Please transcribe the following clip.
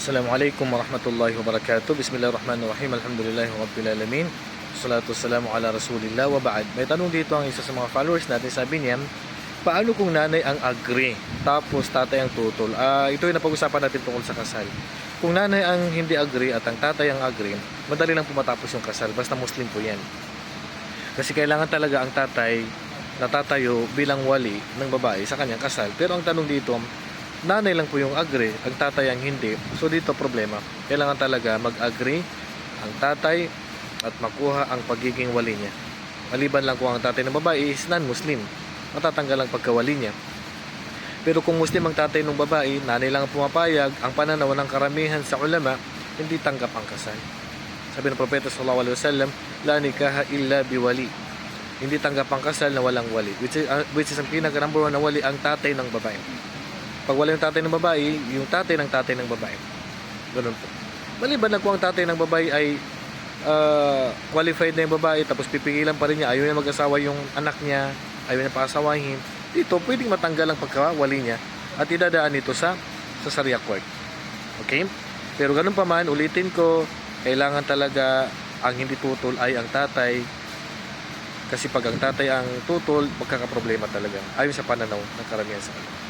Assalamualaikum warahmatullahi wabarakatuh. Bismillahirrahmanirrahim. Alhamdulillahi rabbil alamin. Salatu wassalamu ala Rasulillah wa ba'd. May tanong dito ang isa sa mga followers natin. Sabi niya, paano kung nanay ang agree tapos tatay ang tutol? Ah, ito yung napag-usapan natin tungkol sa kasal. Kung nanay ang hindi agree at ang tatay ang agree, madali lang pumatapos yung kasal. Basta Muslim po yan. Kasi kailangan talaga ang tatay natatayo bilang wali ng babae sa kanyang kasal. Pero ang tanong dito, nanay lang po yung agree, ang tatay ang hindi. So dito problema. Kailangan talaga mag-agree ang tatay at makuha ang pagiging wali niya. Maliban lang kung ang tatay ng babae is non-Muslim. Matatanggal ang pagkawali niya. Pero kung Muslim ang tatay ng babae, nanay lang ang pumapayag, ang pananaw ng karamihan sa ulama, hindi tanggap ang kasal. Sabi ng Propeta sallallahu alaihi wasallam, la nikaha illa biwali. Hindi tanggap ang kasal na walang wali. Which is, uh, which is ang pinaka number one na wali ang tatay ng babae. Pag wala yung tatay ng babae, yung tatay ng tatay ng babae. Ganun po. Maliban na kung ang tatay ng babae ay uh, qualified na yung babae tapos pipigilan pa rin niya, ayaw niya mag-asawa yung anak niya, ayaw niya paasawahin, dito pwedeng matanggal ang pagkawali niya at idadaan ito sa sa Sharia court. Okay? Pero ganun pa man, ulitin ko, kailangan talaga ang hindi tutol ay ang tatay kasi pag ang tatay ang tutol, magkakaproblema talaga ayon sa pananaw ng karamihan sa kanila.